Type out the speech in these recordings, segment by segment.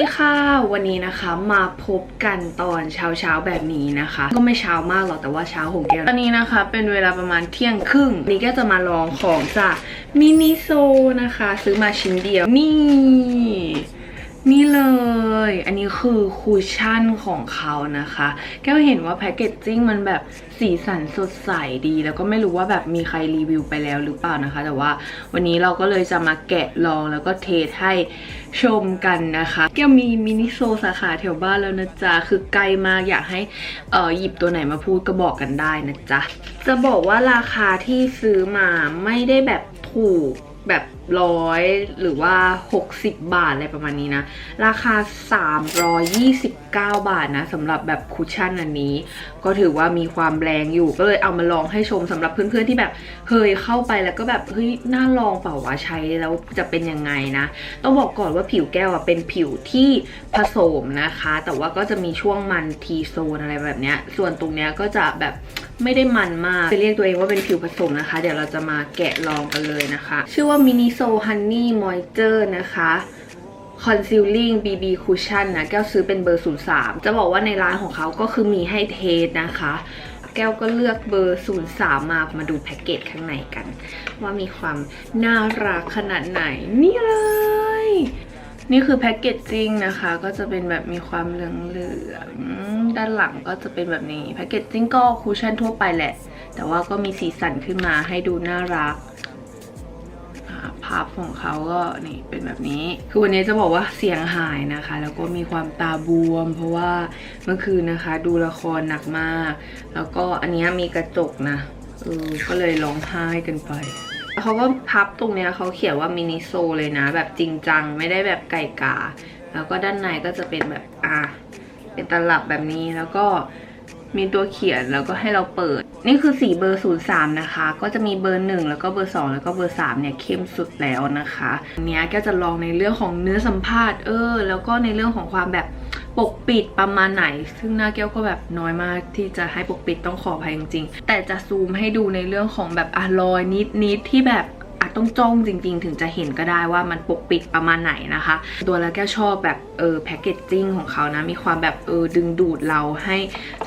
ดีค่ะ วันนี้นะคะมาพบกันตอนเช้าเช้าแบบนี้นะคะ ก็ไม่เช้ามากหรอกแต่ว่าเช้าของแก้วตอนนี้นะคะ เป็นเวลาประมาณเที่ยงครึ่งนี่ก็จะมาลองของจากมินิโซนะคะ ซื้อมาชิ้นเดียวนี่ นี่เลย อันนี้คือคูชั่นของเขานะคะ แก้วเห็นว่าแพคเกจจิ้งมันแบบสีสันสดใสดี แล้วก็ไม่รู้ว่าแบบมีใครรีวิวไปแล้วหรือเปล่านะคะ แต่ว่าวันนี้เราก็เลยจะมาแกะลองแล้วก็เทสให้ชมกันนะคะ แก้วมีมินิโซสาขาแถวบ้านแล้วนะจ๊ะ คือไกลมากอยากให้เออหยิบตัวไหนมาพูดก็บอกกันได้นะจ๊ะ จะบอกว่าราคาที่ซื้อมาไม่ได้แบบถูก แบบร้อยหรือว่า 60 บาทอะไรประมาณนี้นะ ราคา 329 บาทนะสำหรับแบบคุชชั่นอันนี้ ก็ถือว่ามีความแรงอยู่ก็เลยเอามาลองให้ชมสำหรับเพื่อนๆที่แบบเคยเข้าไปแล้วก็แบบเฮ้ยน่าลองเปล่าวะใช้แล้วจะเป็นยังไงนะ ต้องบอกก่อนว่าผิวแก้วอะเป็นผิวที่ผสมนะคะ แต่ว่าก็จะมีช่วงมันทีโซนอะไรแบบเนี้ยส่วนตรงเนี้ยก็จะแบบ ไม่ได้มันมากจะเรียกตัวเองว่าเป็นผิวผสมนะคะ เดี๋ยวเราจะมาแกะลองกันเลยนะคะ ชื่อว่า Mini So Honey Moisture นะคะ Concealing BB Cushion นะ แก้วซื้อเป็นเบอร์ 03 จะบอกว่าในร้านของเขาก็คือมีให้เทสนะคะ แก้วก็เลือกเบอร์ 03 มา มาดูแพ็กเกจข้างในกัน ว่ามีความน่ารักขนาดไหน นี่เลย นี่คือแพ็กเกจจิ้งนะคะ ก็จะเป็นแบบมีความเหลืองๆด้านหลังก็จะเป็นแบบนี้แพ็กเกจจิ้งก็คูชั่นทั่วไปแหละ แต่ว่าก็มีสีสันขึ้นมาให้ดูน่ารักภาพของเขาก็นี่เป็นแบบนี้ คือวันนี้จะบอกว่าเสียงหายนะคะ แล้วก็มีความตาบวม เพราะว่าเมื่อคืนนะคะ ดูละครหนักมาก แล้วก็อันนี้มีกระจกนะเออก็เลยร้องไห้กันไป เขาก็พับตรงเนี้ยเขาเขียนว่ามินิโซเลยนะ แบบจริงจังไม่ได้แบบไก่กา แล้วก็ด้านในก็จะเป็นแบบอะเป็นตลับแบบนี้แล้วก็มีตัวเขียนแล้วก็ให้เราเปิด นี่คือสีเบอร์ 03 นะคะ ก็จะมีเบอร์ 1 แล้วก็เบอร์ 2 แล้วก็เบอร์ 3 เนี่ยเข้มสุดแล้วนะคะอันเนี้ยก็จะลองในเรื่องของเนื้อสัมผัสเออ แล้วก็ในเรื่องของความแบบ ปกปิดประมาณไหน ซึ่งหน้าแก้วก็แบบน้อยมากที่จะให้ปกปิดต้องขออภัยจริงๆแต่จะซูมให้ดูในเรื่องของแบบอะรอยนิดๆที่แบบ อาจต้องจ้องจริง ๆ ถึงจะเห็นก็ได้ว่ามันปกปิดประมาณไหนนะคะ ตัวแล้วแก้ชอบแบบเออแพคเกจจิ้งของเขานะ มีความแบบเออดึงดูดเราให้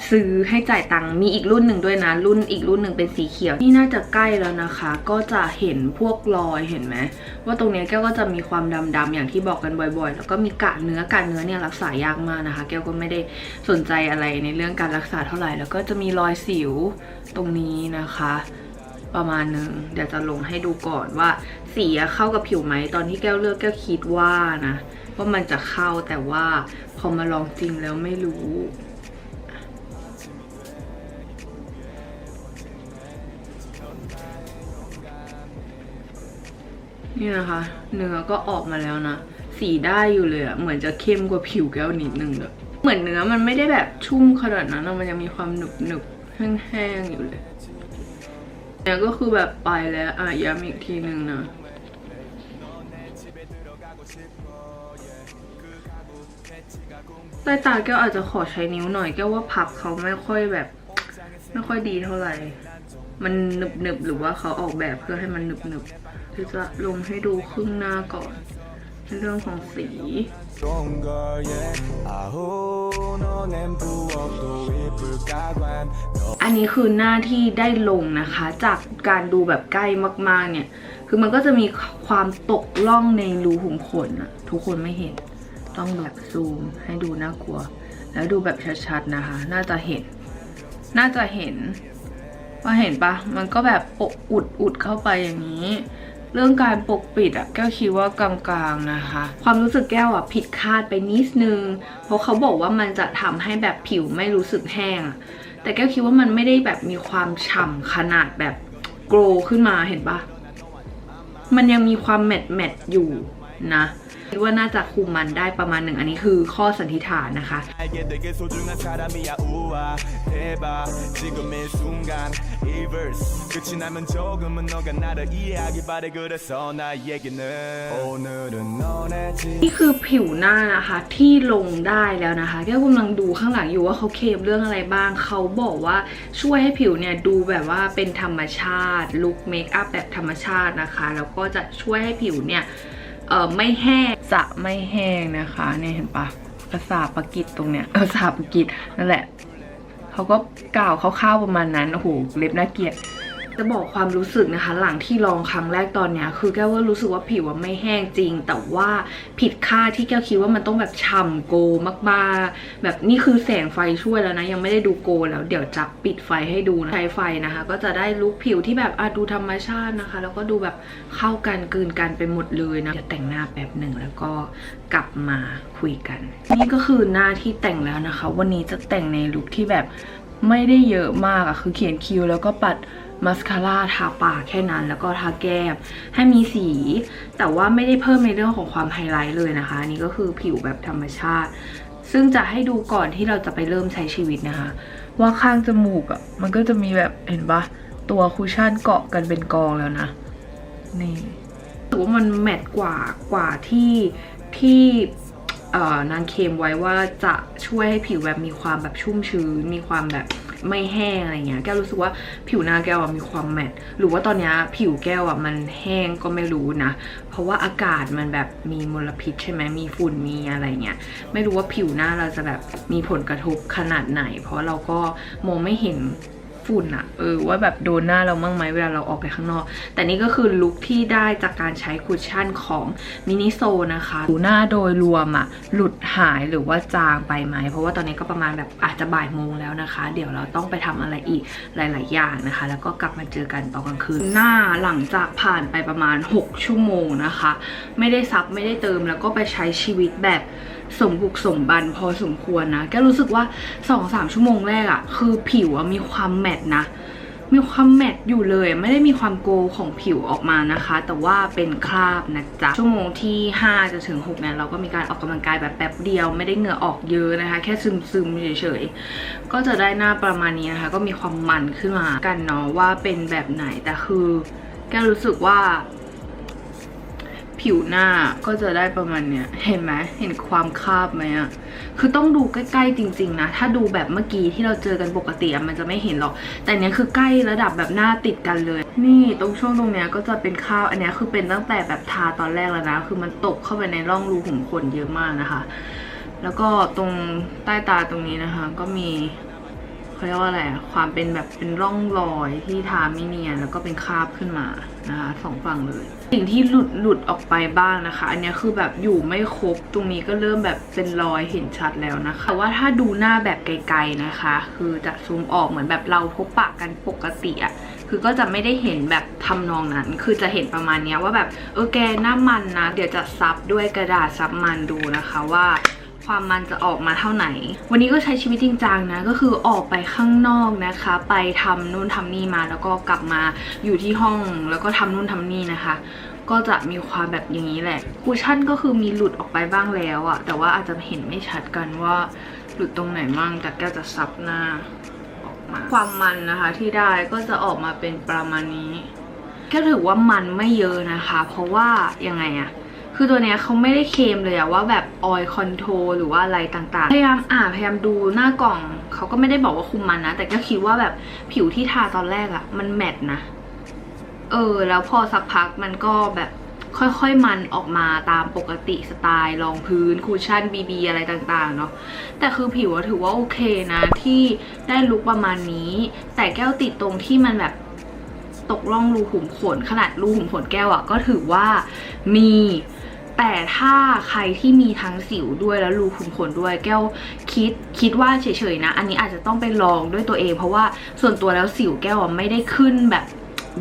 ซื้อให้จ่ายตังค์มีอีกรุ่นหนึ่งด้วยนะ รุ่นอีกรุ่นหนึ่งเป็นสีเขียว นี่น่าจะใกล้แล้วนะคะ ก็จะเห็นพวกรอยเห็นไหมว่าตรงนี้แก้วก็จะมีความดำๆอย่างที่บอกกันบ่อยๆ แล้วก็มีกะเนื้อกะเนื้อเนี่ยรักษายากมากนะคะ แก้วก็ไม่ได้สนใจอะไรในเรื่องการรักษาเท่าไหร่ แล้วก็จะมีรอยสิวตรงนี้นะคะ ประมาณหนึ่งเดี๋ยวจะลงให้ดูก่อนว่า สีเข้ากับผิวไหมตอนที่แก้วเลือกแก้วคิดว่านะว่ามันจะเข้าแต่ว่าพอมาลองจริงแล้วไม่รู้นี่นะคะ เนื้อก็ออกมาแล้วนะ สีได้อยู่เลยอะเหมือนจะเข้มกว่าผิวแก้วนิดนึงเลยเหมือนเนื้อมันไม่ได้แบบชุ่มขนาดนั้นอะมันยังมีความหนึบหนึบแห้งๆอยู่เลย เนี่ยก็คือแบบไปแล้วอะย้ำอีกทีหนึ่งนะใต้ตาแก้วอาจจะขอใช้นิ้วหน่อยแก้วว่าพับเขาไม่ค่อยแบบ ไม่ค่อยดีเท่าไหร่ มันหนึบหนึบหรือว่าเขาออกแบบเพื่อให้มันหนึบหนึบจะลงให้ดูครึ่งหน้าก่อน เรื่องของสี อันนี้คือหน้าที่ได้ลงนะคะ จากการดูแบบใกล้มากๆเนี่ย คือมันก็จะมีความตกล่องในรูหุมขนอะทุกคนไม่เห็น ต้องแบบซูมให้ดูน่ากลัว แล้วดูแบบชัดๆนะคะ น่าจะเห็น น่าจะเห็นว่าเห็นปะมันก็แบบอุดอุดเข้าไปอย่างนี้ เรื่องการปกปิดอะแก้วคิดว่ากลางๆนะคะ ความรู้สึกแก้วอะผิดคาดไปนิดนึง เพราะเขาบอกว่ามันจะทำให้แบบผิวไม่รู้สึกแห้ง แต่แก้วคิดว่ามันไม่ได้แบบมีความฉ่ำขนาดแบบโกรขึ้นมาเห็นปะมันยังมีความแมตแมตอยู่ นะคิดว่าน่าจะคุมมันได้ประมาณหนึ่งอันนี้คือข้อสันนิษฐานนะคะนี่คือผิวหน้านะคะที่ลงได้แล้วนะคะแค่กำลังดูข้างหลังอยู่ว่าเขาเคลมเรื่องอะไรบ้าง เขาบอกว่าช่วยให้ผิวเนี่ยดูแบบว่าเป็นธรรมชาติลุคเมคอัพแบบธรรมชาตินะคะ แล้วก็จะช่วยให้ผิวเนี่ย ออไม่แห้งจะไม่แห้งนะคะเนี่ยเห็นปะภาษาปากิจตรงเนี้ยภาษาปากิจนั่นแหละเขาก็กล่าวคร่าวๆประมาณนั้นโอ้โหเล็บน่าเกลียด จะบอกความรู้สึกนะคะ หลังที่ลองครั้งแรกตอนเนี้ยคือแก้วว่ารู้สึกว่าผิวไม่แห้งจริง แต่ว่าผิดคาดที่แก้วคิดว่ามันต้องแบบฉ่ำโกมากๆ แบบนี่คือแสงไฟช่วยแล้วนะ ยังไม่ได้ดูโกแล้วเดี๋ยวจะปิดไฟให้ดูนะใช้ไฟนะคะ ก็จะได้ลุคผิวที่แบบอะดูธรรมชาตินะคะ แล้วก็ดูแบบเข้ากันกลืนกันไปหมดเลยนะเดี๋ยวแต่งหน้าแป๊บหนึ่งแล้วก็กลับมาคุยกัน นี่ก็คือหน้าที่แต่งแล้วนะคะ วันนี้จะแต่งในลุคที่แบบ ไม่ได้เยอะมากอะคือเขียนคิ้วแล้วก็ปัดมาสคาร่าทาปากแค่นั้นแล้วก็ทาแก้มให้มีสี แต่ว่าไม่ได้เพิ่มในเรื่องของความไฮไลท์เลยนะคะนนี่ก็คือผิวแบบธรรมชาติ ซึ่งจะให้ดูก่อนที่เราจะไปเริ่มใช้ชีวิตนะคะ ว่าข้างจมูกอะมันก็จะมีแบบเห็นปะตัวคุชชั่นเกาะกันเป็นกองแล้วนะ นี่ถือว่ามันแมทกว่ากว่าที่ที่ นางเคมไว้ว่าจะช่วยให้ผิวแบบมีความแบบชุ่มชื้น มีความแบบไม่แห้งอะไรเงี้ย แก้วรู้สึกว่าผิวหน้าแก้วอะมีความแมทหรือว่าตอนนี้ผิวแก้วอะมันแห้งก็ไม่รู้นะ เพราะว่าอากาศมันแบบมีมลพิษใช่ไหมมีฝุ่นมีอะไรเงี้ย ไม่รู้ว่าผิวหน้าเราจะแบบมีผลกระทบขนาดไหน เพราะเราก็มองไม่เห็น ฝุ่นอะเออว่าแบบโดนหน้าเรามั่งไหมเวลาเราออกไปข้างนอก แต่นี่ก็คือลุคที่ได้จากการใช้คุชชั่นของมินิโซนะคะผิวหน้าโดยรวมอะหลุดหายหรือว่าจางไปไหม เพราะว่าตอนนี้ก็ประมาณแบบอาจจะบ่ายโมงแล้วนะคะ เดี๋ยวเราต้องไปทำอะไรอีกหลาย ๆ อย่างนะคะ แล้วก็กลับมาเจอกันตอนกลางคืนหน้าหลังจากผ่านไปประมาณ 6 ชั่วโมงนะคะ ไม่ได้ซับไม่ได้เติมแล้วก็ไปใช้ชีวิตแบบ สมบุกสมบันพอสมควรนะแกรู้สึกว่า2อสามชั่วโมงแรกอะคือผิวมีความแมตนะ มีความแมตต์อยู่เลย ไม่ได้มีความโกของผิวออกมานะคะ แต่ว่าเป็นคราบนะจ๊ะ ชั่วโมงที่5จะถึง6เนี่ยเราก็มีการออกกำลังกายแบบแป๊บเดียว ไม่ได้เหงื่อออกเยอะนะคะ แค่ซึมซึมๆเฉยๆ ก็จะได้หน้าประมาณนี้นะคะ ก็มีความมันขึ้นมากันเนาะว่าเป็นแบบไหนแต่คือแกรู้สึกว่า ผิวหน้าก็จะได้ประมาณเนี้ย เห็นไหมเห็นความคาบไหมอะคือต้องดูใกล้ๆจริง ๆ นะ ถ้าดูแบบเมื่อกี้ที่เราเจอกันปกติมันจะไม่เห็นหรอก แต่เนี้ยคือใกล้ระดับแบบหน้าติดกันเลย นี่ตรงช่วงตรงเนี้ยก็จะเป็นคราบอันเนี้ยคือเป็นตั้งแต่แบบทาตอนแรกแล้วนะ คือมันตกเข้าไปในร่องรูขุมขนเยอะมากนะคะ แล้วก็ตรงใต้ตาตรงนี้นะคะ ก็มี เขาเรียกว่าอะไรอะความเป็นแบบเป็นร่องรอยที่ทาไม่เนียนแล้วก็เป็นคราบขึ้นมานะคะสองฝั่งเลย สิ่งที่หลุดหลุดออกไปบ้างนะคะ อันนี้คือแบบอยู่ไม่ครบตรงนี้ก็เริ่มแบบเป็นรอยเห็นชัดแล้วนะคะแต่ว่าถ้าดูหน้าแบบไกลๆนะคะ คือจะซูมออกเหมือนแบบเราพบปะกันปกติอะคือก็จะไม่ได้เห็นแบบทำนองนั้น คือจะเห็นประมาณนี้ว่าแบบเออแกหน้ามันนะ เดี๋ยวจะซับด้วยกระดาษซับมันดูนะคะว่า ความมันจะออกมาเท่าไหน วันนี้ก็ใช้ชีวิตจริงจังนะ ก็คือออกไปข้างนอกนะคะ ไปทำนู่นทำนี่มา แล้วก็กลับมาอยู่ที่ห้อง แล้วก็ทำนู่นทำนี่นะคะ ก็จะมีความแบบอย่างนี้แหละ คูชั่นก็คือมีหลุดออกไปบ้างแล้วอะแต่ว่าอาจจะเห็นไม่ชัดกันว่าหลุดตรงไหนมั่ง แต่ก็จะซับหน้าออกมา ความมันนะคะที่ได้ก็จะออกมาเป็นประมาณนี้ ก็ถือว่ามันไม่เยอะนะคะ เพราะว่ายังไงอะ คือตัวเนี้ยเขาไม่ได้เคลมเลยอะว่าแบบออยคอนโทรหรือว่าอะไรต่างๆ พยายามอ่านพยายามดูหน้ากล่อง เขาก็ไม่ได้บอกว่าคุมมันนะ แต่ก็คิดว่าแบบผิวที่ทาตอนแรกอะมันแมตต์นะ เออ แล้วพอสักพักมันก็แบบค่อยๆมันออกมาตามปกติสไตล์รองพื้นคูชั่นบีบีอะไรต่างๆเนาะแต่คือผิวถือว่าโอเคนะ ที่ได้ลุคประมาณนี้ แต่แก้วติดตรงที่มันแบบตกร่องรูขุมขนขนาดรูขุมขนแก้วอะก็ถือว่ามี แต่ถ้าใครที่มีทั้งสิวด้วยแล้วรูขุมขนด้วย แก้วคิดคิดว่าเฉยๆนะ อันนี้อาจจะต้องไปลองด้วยตัวเอง เพราะว่าส่วนตัวแล้วสิวแก้วไม่ได้ขึ้นแบบ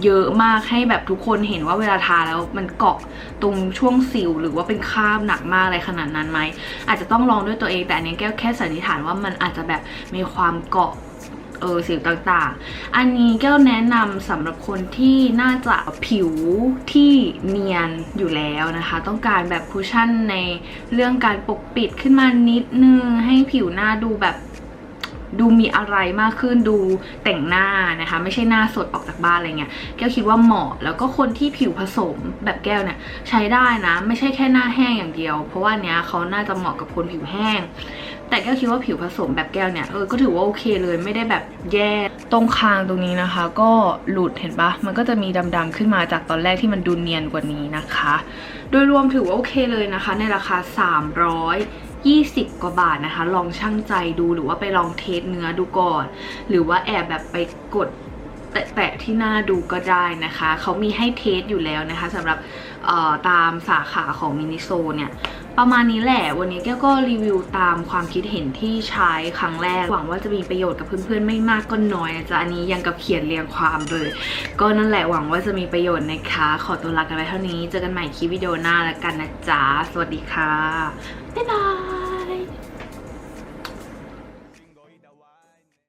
เยอะมากให้แบบทุกคนเห็นว่าเวลาทาแล้วมันเกาะตรงช่วงสิวหรือว่าเป็นคราบหนักมากอะไรขนาดนั้นไหมอาจจะต้องลองด้วยตัวเองแต่อันนี้แก้วแค่สันนิษฐานว่ามันอาจจะแบบมีความเกาะ เออสิวต่างๆ อันนี้แก้วแนะนำสำหรับคนที่น่าจะผิวที่เนียนอยู่แล้วนะคะ ต้องการแบบคุชชั่นในเรื่องการปกปิดขึ้นมานิดนึง ให้ผิวหน้าดูแบบดูมีอะไรมากขึ้นดูแต่งหน้านะคะ ไม่ใช่หน้าสดออกจากบ้านอะไรเงี้ยแก้วคิดว่าเหมาะแล้วก็คนที่ผิวผสมแบบแก้วเนี่ยใช้ได้นะ ไม่ใช่แค่หน้าแห้งอย่างเดียว เพราะว่าเนี้ยเขาน่าจะเหมาะกับคนผิวแห้ง แต่แก้วคิดว่าผิวผสมแบบแก้วเนี่ยเออก็ถือว่าโอเคเลยไม่ได้แบบแย่ตรงคางตรงนี้นะคะ ก็หลุดเห็นปะมันก็จะมีดำๆขึ้นมาจากตอนแรกที่มันดูเนียนกว่านี้นะคะ โดยรวมถือว่าโอเคเลยนะคะ ในราคา320 กว่าบาทนะคะ ลองชั่งใจดูหรือว่าไปลองเทสเนื้อดูก่อน หรือว่าแอบแบบไปกดแตะๆที่หน้าดูก็ได้นะคะ เขามีให้เทสอยู่แล้วนะคะสำหรับตามสาขาของมินิโซเนี่ย ประมาณนี้แหละ วันนี้แก้วก็รีวิวตามความคิดเห็นที่ใช้ครั้งแรก หวังว่าจะมีประโยชน์กับเพื่อนๆ ไม่มากก็น้อยนะจ๊ะ อันนี้ยังกับเขียนเรียงความเลย ก็นั่นแหละหวังว่าจะมีประโยชน์นะคะ ขอตัวลากันไปเท่านี้ เจอกันใหม่คลิปวิดีโอหน้าแล้วกันนะจ๊ะ สวัสดีค่ะ บ๊ายบาย